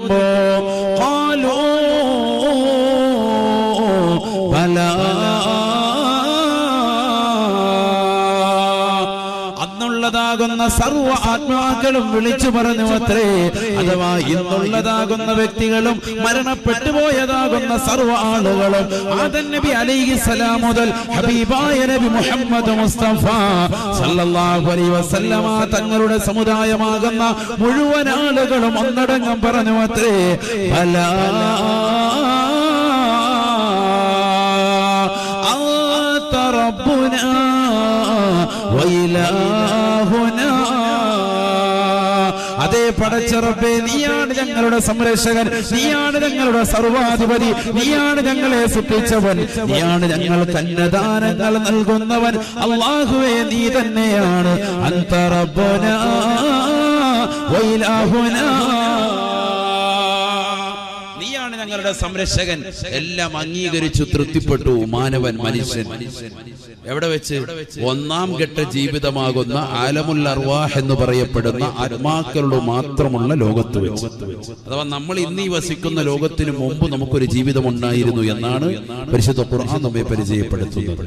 Oh. അന്നുള്ളതാകുന്ന സർവ്വ ആത്മാക്കളും വിളിച്ചു പറഞ്ഞു അത്രേ അഥവാ ഇന്നുള്ളതാകുന്ന വ്യക്തികളും മരണപ്പെട്ടു പോയതാകുന്ന സർവ്വ ആളുകളും ആദൻ നബി അലൈഹി സലാം മുതൽ ഹബീബായ നബി മുഹമ്മദ് മുസ്തഫ സല്ലല്ലാഹു അലൈഹി വസല്ലമ തങ്ങളുടെ സമുദായമാകുന്ന മുഴുവൻ ആളുകളും ഒന്നടങ്കം പറഞ്ഞു അത്രേ ബലാ أنت ربنا وإلهنا അതേ പടച്ചറപ്പേ നീയാണ് ഞങ്ങളുടെ സംരക്ഷകൻ നീയാണ് ഞങ്ങളുടെ സർവാധിപതി നീയാണ് ഞങ്ങളെ സൃഷ്ടിച്ചവൻ നീയാണ് ഞങ്ങൾ തന്നെ ദാനങ്ങൾ നൽകുന്നവൻ. അള്ളാഹുവേ നീ തന്നെയാണ്. അന്തറബന നീയാണ് ഞങ്ങളുടെ സംരക്ഷകൻ എല്ലാം അംഗീകരിച്ചു തൃപ്തിപ്പെട്ടു മാനവൻ മനുഷ്യൻ. എവിടെ വെച്ച്? ഒന്നാം ഘട്ട ജീവിതമാകുന്ന ആലമുൽ അർവാഹ് എന്ന് പറയപ്പെടുന്ന ആത്മാക്കളുടെ മാത്രമുള്ള ലോകത്ത് വെച്ച്. അഥവാ നമ്മൾ ഇന്ന് ഈ വസിക്കുന്ന ലോകത്തിന് മുമ്പ് നമുക്കൊരു ജീവിതം ഉണ്ടായിരുന്നു എന്നാണ് പരിശുദ്ധ ഖുർആൻ നമ്മെ പരിചയപ്പെടുത്തുന്നത്.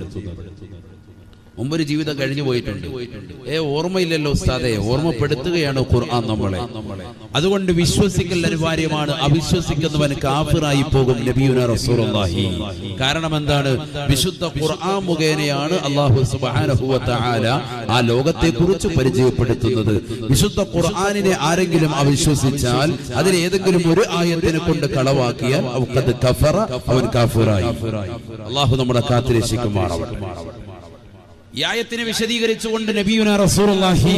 മുമ്പൊരു ജീവിതം കഴിഞ്ഞു പോയിട്ടുണ്ട്. ഏ ഓർമ്മയില്ലല്ലോ ഉസ്താദെ ഓർമ്മപ്പെടുത്തുകയാണ് ഖുർആൻ നമ്മളെ. അതുകൊണ്ട് വിശ്വസിക്കൽ അനിവാര്യമാണ് അവിശ്വസിക്കുന്നവൻ കാഫിറായി പോകും റസൂലുള്ളാഹി. കാരണം എന്താണ്? വിശുദ്ധ ഖുർആൻ മുഖേനയാണ് അല്ലാഹു സുബ്ഹാനഹു വ തആല ആ ലോകത്തെ കുറിച്ച് പരിചയപ്പെടുത്തുന്നത്. വിശുദ്ധ ഖുർആനിനെ ആരെങ്കിലും അവിശ്വസിച്ചാൽ അതിൽ ഏതെങ്കിലും ഒരു ആയത്തിനെ കൊണ്ട് കളവാക്കിയാൽ അവക്കത് കഫറ അവൻ കാഫിറായി. അല്ലാഹു നമ്മളെ കാത്തിരക്ഷിക്കുമാറാവട്ടെ. ഈ ആയത്തിനെ വിശദീകരിച്ചുകൊണ്ട് നബിയുന റസൂലുള്ളാഹി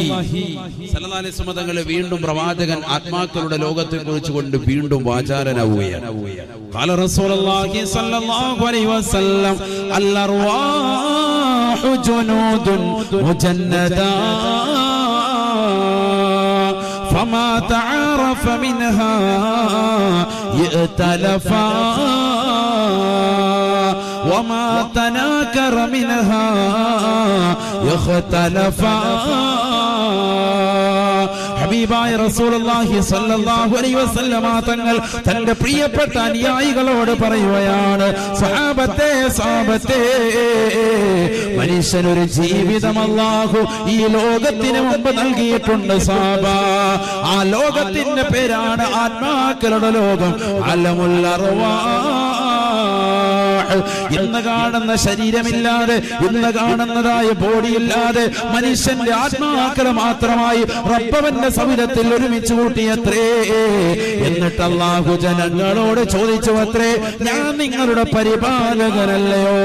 സല്ലല്ലാഹു അലൈഹി വസല്ലം തങ്ങൾ വീണ്ടും പ്രവാചകൻ ആത്മാക്കളുടെ ലോകത്തെ കുറിച്ചുകൊണ്ട് വീണ്ടും വാചാലനാവുകയാണ് قال رسول الله صلى الله عليه وسلم الارواح جنود مجندا فما تعارف منها يأتلفا وما تناكر منها يختلفا ഹബീബായ റസൂലുള്ളാഹി സ്വല്ലല്ലാഹു അലൈഹി വസല്ലമ തങ്ങൾ തന്റെ പ്രിയപ്പെട്ട അനുയായികളോട് പറയുകയാണ് സഹാബത്തെ സഹാബത്തെ മനുഷ്യനൊരു ജീവിതം അല്ലാഹു ഈ ലോകത്തിന് മുമ്പ് നൽകിയിട്ടുണ്ട് സാബ ആ ലോകത്തിന്റെ പേരാണ് ആത്മാക്കളുടെ ലോകം അലമുൽ ഇന്ന് കാണുന്ന ശരീരമില്ലാതെ ഇന്ന് കാണുന്നതായ ബോഡിയില്ലാതെ മനുഷ്യന്റെ ആത്മാക്കൾ മാത്രമായി റബ്ബവന്റെ സവിധത്തിൽ ഒരുമിച്ച് കൂട്ടിയത്രേ. എന്നിട്ട് അള്ളാഹു ജനങ്ങളോട് ചോദിച്ചു അത്രേ ഞാൻ നിങ്ങളുടെ പരിപാലകനല്ലയോ?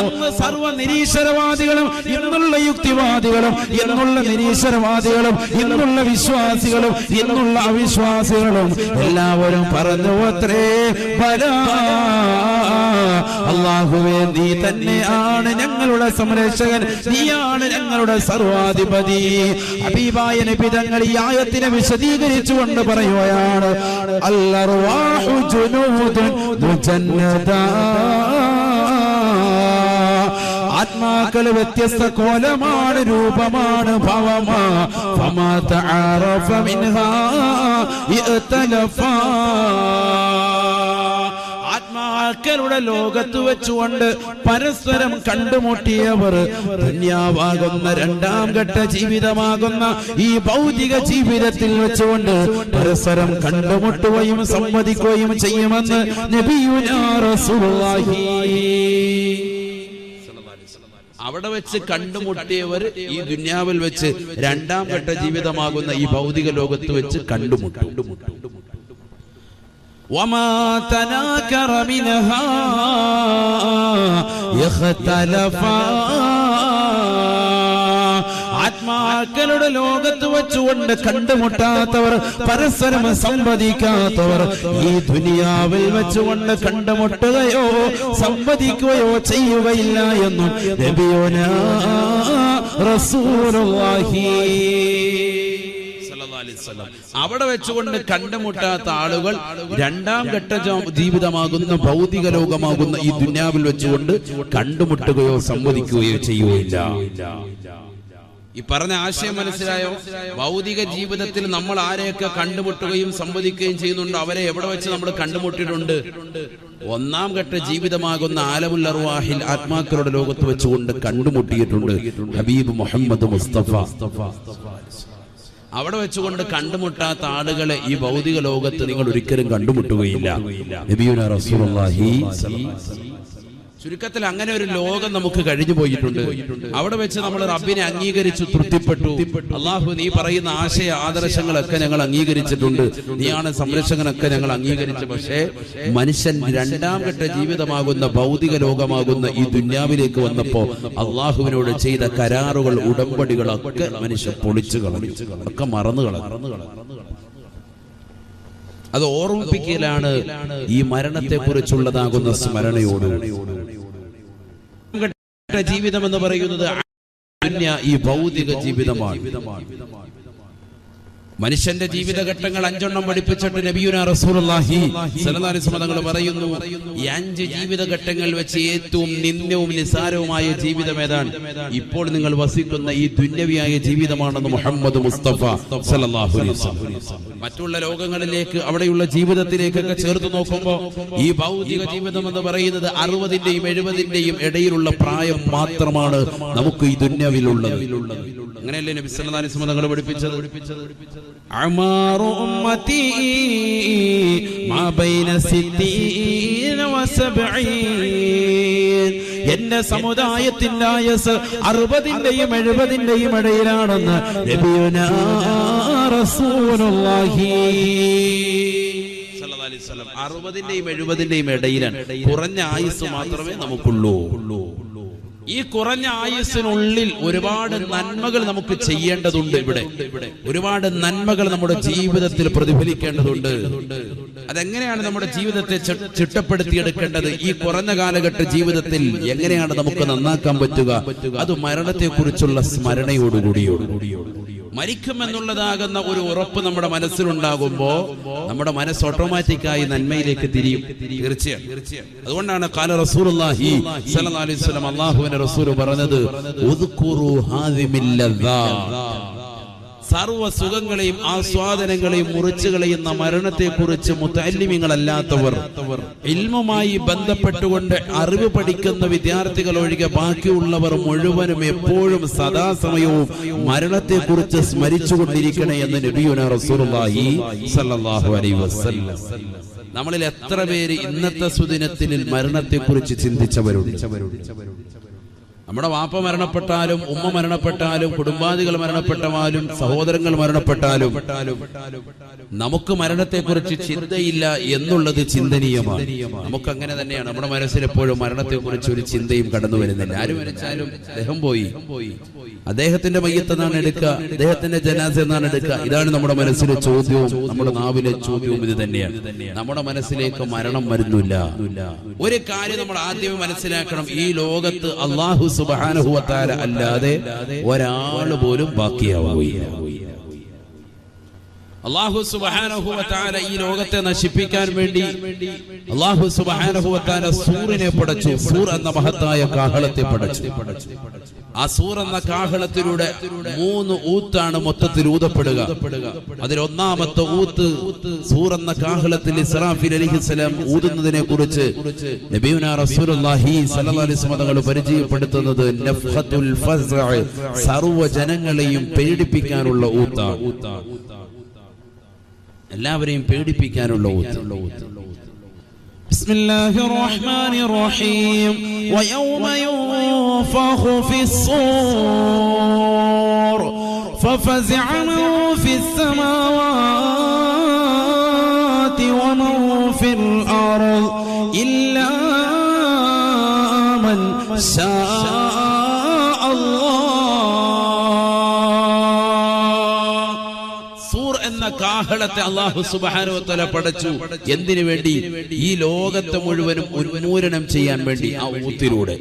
അന്ന് സർവ നിരീശ്വരവാദികളും ഇന്നുള്ള യുക്തിവാദികളും ഇന്നുള്ള നിരീശ്വരവാദികളും ഇന്നുള്ള വിശ്വാസികളും ഇന്നുള്ള അവിശ്വാസികളും എല്ലാവരും പറഞ്ഞു അത്രേ അള്ളാഹുവേ നീ തന്നെയാണ് ഞങ്ങളുടെ സംരക്ഷകൻ. നീയാണ് ഞങ്ങളുടെ സർവാധിപതി. അബീബായ നബി തങ്ങൾ ഈ ആയത്തിനെ വിശദീകരിച്ചുകൊണ്ട് പറയുകയാണ് അല്ലർവാഹു ജുനൂദുൻ മുജന്നദാ. ആത്മാക്കൾ വ്യത്യസ്ത കോലമാണ് രൂപമാണ് ഭവമാ. ഫമാ തആറഫ മിൻഹാ ഇഅ്തലഫാ. ആത്മാക്കളുടെ ലോകത്ത് വെച്ചുകൊണ്ട് പരസ്പരം കണ്ടുമുട്ടിയവർ ധന്യാവാകുന്ന രണ്ടാം ഘട്ട ജീവിതമാകുന്ന ഈ ഭൗതിക ജീവിതത്തിൽ വെച്ചുകൊണ്ട് പരസ്പരം കണ്ടുമുട്ടുകയും സംവദിക്കുകയും ചെയ്യുമെന്ന് അവിടെ വെച്ച് കണ്ടുമുട്ടിയവർ ഈ ദുന്യാവിൽ വെച്ച് രണ്ടാം ഘട്ട ജീവിതമാകുന്ന ഈ ഭൗതിക ലോകത്ത് വെച്ച് കണ്ടുമുട്ടും. وما تناكر منها يختلفا ആത്മാക്കളുടെ ലോകത്ത് വെച്ചുകൊണ്ട് കണ്ടുമുട്ടാത്തവർ പരസ്പരം സംവദിക്കാത്തവർ ഈ ദുനിയാവിൽ വെച്ചുകൊണ്ട് കണ്ടുമുട്ടുകയോ സംവദിക്കുകയോ ചെയ്യുകയില്ല എന്നും നബിയോന റസൂലുള്ളാഹി അവിടെ വെച്ചുകൊണ്ട് കണ്ടുമുട്ടാത്ത ആളുകൾ രണ്ടാം ഘട്ട ജീവിതമാകുന്ന ഭൗതിക ലോകമാകുന്ന ഈ ദുന്യാവിൽ വെച്ചുകൊണ്ട് കണ്ടുമുട്ടുകയോ സംവദിക്കുകയോ ചെയ്യുകയില്ല. ഈ പറഞ്ഞ ആശയം മനസ്സിലായോ? ഭൗതിക ജീവിതത്തിൽ നമ്മൾ ആരെയൊക്കെ കണ്ടുമുട്ടുകയും സംവദിക്കുകയും ചെയ്യുന്നുണ്ടോ? അവരെ എവിടെ വെച്ച് നമ്മൾ കണ്ടുമുട്ടിയിട്ടുണ്ട്? ഒന്നാം ഘട്ട ജീവിതമാകുന്ന ആലമുൽ അർവാഹിൽ ആത്മാക്കളുടെ ലോകത്ത് വെച്ചുകൊണ്ട് കണ്ടുമുട്ടിയിട്ടുണ്ട്. ഹബീബ് മുഹമ്മദ് മുസ്തഫ. അവിടെ വെച്ചുകൊണ്ട് കണ്ടുമുട്ടാത്ത ആളുകളെ ഈ ഭൗതിക ലോകത്ത് നിങ്ങൾ ഒരിക്കലും കണ്ടുമുട്ടുകയില്ല. ചുരുക്കത്തിൽ അങ്ങനെ ഒരു ലോകം നമുക്ക് കഴിഞ്ഞു പോയിട്ടുണ്ട്. അവിടെ വെച്ച് നമ്മൾ റബ്ബിനെ അംഗീകരിച്ചു തൃപ്തിപ്പെട്ടു. അള്ളാഹു നീ പറയുന്ന ആശയ ആദർശങ്ങളൊക്കെ ഞങ്ങൾ അംഗീകരിച്ചിട്ടുണ്ട്. നീയാണ് സംരക്ഷകനൊക്കെ ഞങ്ങൾ അംഗീകരിച്ചു പക്ഷേ മനുഷ്യൻ രണ്ടാം ഘട്ട ജീവിതമാകുന്ന ഭൗതിക ലോകമാകുന്ന ഈ ദുന്യാവിലേക്ക് വന്നപ്പോ അള്ളാഹുവിനോട് ചെയ്ത കരാറുകൾ ഉടമ്പടികളൊക്കെ മനുഷ്യൻ പൊളിച്ചു കളഞ്ഞു. ഒക്കെ മറന്നു കളഞ്ഞു. അത് ഓർമ്മിപ്പിക്കലാണ് ഈ മരണത്തെ കുറിച്ചുള്ളതാകുന്ന സ്മരണയോട്. ജീവിതം എന്ന് പറയുന്നത് അന്യ ഈ ഭൗതിക ജീവിതമാണ്. മനുഷ്യന്റെ ജീവിതഘട്ടങ്ങൾ അഞ്ചെണ്ണം പഠിപ്പിച്ചിട്ട് നബിയുന പറയുന്നു ഈ അഞ്ച് ജീവിതഘട്ടങ്ങൾ വെച്ച് ഏറ്റവും നിന്ദ്യവും നിസാരവുമായ ജീവിതം ഏതാണ്? ഇപ്പോൾ നിങ്ങൾ വസിക്കുന്ന ഈ ദുന്യവിയായ ജീവിതമാണെന്ന് മുഹമ്മദ് മുസ്തഫ മറ്റുള്ള ലോകങ്ങളിലേക്ക് അവിടെയുള്ള ജീവിതത്തിലേക്കൊക്കെ ചേർത്ത് നോക്കുമ്പോ ഈ ഭൗതിക ജീവിതം എന്ന് പറയുന്നത് അറുപതിന്റെയും എഴുപതിന്റെയും ഇടയിലുള്ള പ്രായം മാത്രമാണ് നമുക്ക് ഈ ദുന്യവിലുള്ളത്. അങ്ങനെയല്ലേ നബി സല്ലല്ലാഹു അലൈഹി തങ്ങൾ പഠിപ്പിച്ചത്? അമാറു ഉമ്മതി മാ ബൈന സിത്തീന വസബഈൻ എന്റെ സമുദായത്തിന്റെ ആയസ് അറുപതിന്റെയും എഴുപതിന്റെയും ഇടയിലാണെന്ന് നബിയുനാ റസൂലുള്ളാഹി അറുപതിന്റെയും എഴുപതിന്റെയും ഇടയിലാണ്. കുറഞ്ഞ ആയുസ് മാത്രമേ നമുക്കുള്ളൂ. ഈ കുറഞ്ഞ ആയുസ്സിനുള്ളിൽ ഒരുപാട് നന്മകൾ നമുക്ക് ചെയ്യേണ്ടതുണ്ട് ഇവിടെ. ഒരുപാട് നന്മകൾ നമ്മുടെ ജീവിതത്തിൽ പ്രതിഫലിക്കേണ്ടതുണ്ട്. അതെങ്ങനെയാണ് നമ്മുടെ ജീവിതത്തെ ചിട്ടപ്പെടുത്തിയെടുക്കേണ്ടത്? ഈ കുറഞ്ഞ കാലഘട്ട ജീവിതത്തിൽ എങ്ങനെയാണ് നമുക്ക് നന്നാക്കാൻ പറ്റുക? അത് മരണത്തെക്കുറിച്ചുള്ള സ്മരണയോടുകൂടിയോടുകൂടിയോട് മരിക്കുമെന്നുള്ളതാകുന്ന ഒരു ഉറപ്പ് നമ്മുടെ മനസ്സിലുണ്ടാകുമ്പോ നമ്മുടെ മനസ്സ് ഓട്ടോമാറ്റിക്കായി നന്മയിലേക്ക് തിരിയും. തീർച്ചയാണ് അതുകൊണ്ടാണ് കാല റസൂലുള്ളാഹി അള്ളാഹു അലൈഹി വസല്ലം അല്ലാഹുവിന്റെ റസൂൽ പറഞ്ഞത് ഉദ്കുറു ഹാദിമിൽ ലദ്ദാ സർവ സുഖങ്ങളെയും ആസ്വാദനങ്ങളെയും മുറിച്ചു കളയുന്ന മരണത്തെ കുറിച്ച് മുത്തല്ലിമിങ്ങളല്ലാത്തവർ ഇൽമുമായി ബന്ധപ്പെട്ടുകൊണ്ട് അറിവ് പഠിക്കുന്ന വിദ്യാർത്ഥികൾ ഒഴികെ ബാക്കിയുള്ളവർ മുഴുവനും എപ്പോഴും സദാസമയവും മരണത്തെ കുറിച്ച് സ്മരിച്ചുകൊണ്ടിരിക്കണേ എന്ന് നബിയുന റസൂലുള്ളാഹി അലൈഹി വസല്ലം. നമ്മളിൽ എത്ര പേര് ഇന്നത്തെ സുദിനത്തിൽ മരണത്തെ കുറിച്ച് ചിന്തിച്ചവരുണ്ട്? നമ്മുടെ വാപ്പ മരണപ്പെട്ടാലും ഉമ്മ മരണപ്പെട്ടാലും കുടുംബാദികൾ മരണപ്പെട്ടാലും സഹോദരങ്ങൾ മരണപ്പെട്ടാലും നമുക്ക് മരണത്തെക്കുറിച്ച് ചിന്തയില്ല എന്നുള്ളത് ചിന്തനീയമാണ്. നമുക്ക് അങ്ങനെ തന്നെയാണ്. നമ്മുടെ മനസ്സിൽ എപ്പോഴും മരണത്തെക്കുറിച്ച് ഒരു ചിന്തയും കടന്നു വരുന്നില്ല. ആര് മരിച്ചാലും അദ്ദേഹം പോയി. അദ്ദേഹത്തിന്റെ മയ്യത്ത് എടുക്കുക. അദ്ദേഹത്തിന്റെ ജനാസ എന്നാണ് എടുക്കുക. ഇതാണ് നമ്മുടെ മനസ്സിലെ ചോദ്യവും നമ്മുടെ നാവിലെ ചോദ്യവും ഇത് തന്നെയാണ്. നമ്മുടെ മനസ്സിലേക്ക് മരണം വരുന്നില്ല. ഒരു കാര്യം നമ്മൾ ആദ്യമേ മനസ്സിലാക്കണം. ഈ ലോകത്ത് അള്ളാഹു സുബാനുഭവത്താല അല്ലാതെ ഒരാൾ പോലും ബാക്കിയാവുകയില്ല. അള്ളാഹു സുബാനഹുവത്താല ഈ ലോകത്തെ നശിപ്പിക്കാൻ വേണ്ടി അള്ളാഹു സുബാനഹുവത്താല സൂറിനെ പടച്ചു. സൂർ എന്ന മഹത്തായ കാഹളത്തെ പടച്ചു. ആ സൂർ എന്ന കാഹളത്തിലൂടെ മൂന്ന് ഊത്താണ് മൊത്തത്തിൽ ഊതപ്പെടുക. അതിലൊന്നാമത്തെ ഊത്ത് സൂർ എന്ന കാഹളത്തിൽ ഇസ്രാഫിൽ അലിഹിസ്സലാം ഊതുന്നതിനെ കുറിച്ച് തങ്ങൾ പരിചയപ്പെടുത്തുന്നത് സർവ ജനങ്ങളെയും പേടിപ്പിക്കാനുള്ള ഊത്താണ്. എല്ലാവരെയും പേടിപ്പിക്കാനുള്ള ഊത്ത് بسم الله الرحمن الرحيم ويوم ينفخ في الصور ففزع من في السماوات ومن في الأرض إلا من شاء കോലാഹലത്തെ അള്ളാഹു സുബാനുവത്തല പടച്ചു. എന്തിനു വേണ്ടി? ഈ ലോകത്തെ മുഴുവനും ഉന്മൂലനം ചെയ്യാൻ വേണ്ടി ആ ഊത്തിലൂടെ.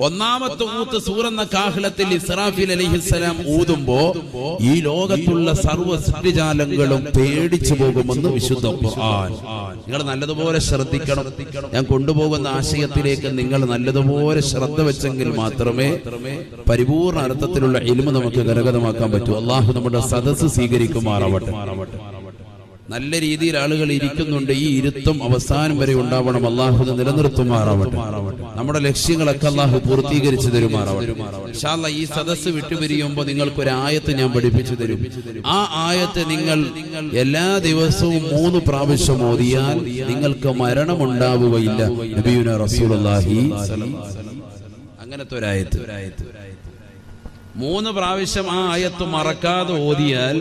ഒന്നാമത്തെ ഊത്ത് സൂറന്ന കാഹളത്തിൽ ഇസ്രാഫിൽ അലിഹിസ്സലാം ഊതുമ്പോ ഈ ലോകത്തുള്ള സർവ സൃഷ്ടിജാലങ്ങളും പേടിച്ചു പോകുമെന്ന് വിശുദ്ധ ഖുർആൻ. നിങ്ങൾ നല്ലതുപോലെ ശ്രദ്ധിക്കണം. ഞാൻ കൊണ്ടുപോകുന്ന ആശയത്തിലേക്ക് നിങ്ങൾ നല്ലതുപോലെ ശ്രദ്ധ വെച്ചെങ്കിൽ മാത്രമേ പരിപൂർണ അർത്ഥത്തിലുള്ള ഇൽമ നമുക്ക് കരകതമാക്കാൻ പറ്റൂ. അള്ളാഹു നമ്മുടെ സദസ്സ് സ്വീകരിക്കുമാറാവട്ടെ. നല്ല രീതിയിൽ ആളുകൾ ഇരിക്കുന്നുണ്ട്. ഈ ഇരുത്തം അവസാനം വരെ ഉണ്ടാവണം. അള്ളാഹു നിലനിർത്തുമാറാവട്ടെ. നമ്മുടെ ലക്ഷ്യങ്ങളൊക്കെ അള്ളാഹു പൂർത്തീകരിച്ചു തരുമാറാവട്ടെ. ഈ സദസ്സ് വിട്ടുപിരിയുമ്പോൾ നിങ്ങൾക്ക് ഒരു ആയത്ത് ഞാൻ പഠിപ്പിച്ചു തരും. ആ ആയത്ത് നിങ്ങൾ എല്ലാ ദിവസവും മൂന്ന് പ്രാവശ്യം ഓതിയാൽ നിങ്ങൾക്ക് നബിയുന റസൂലുള്ളാഹി അങ്ങനത്തെ ഒരായത്ത് മൂന്ന് പ്രാവശ്യം ആ ആയത്ത് മറക്കാതെ ഓതിയാൽ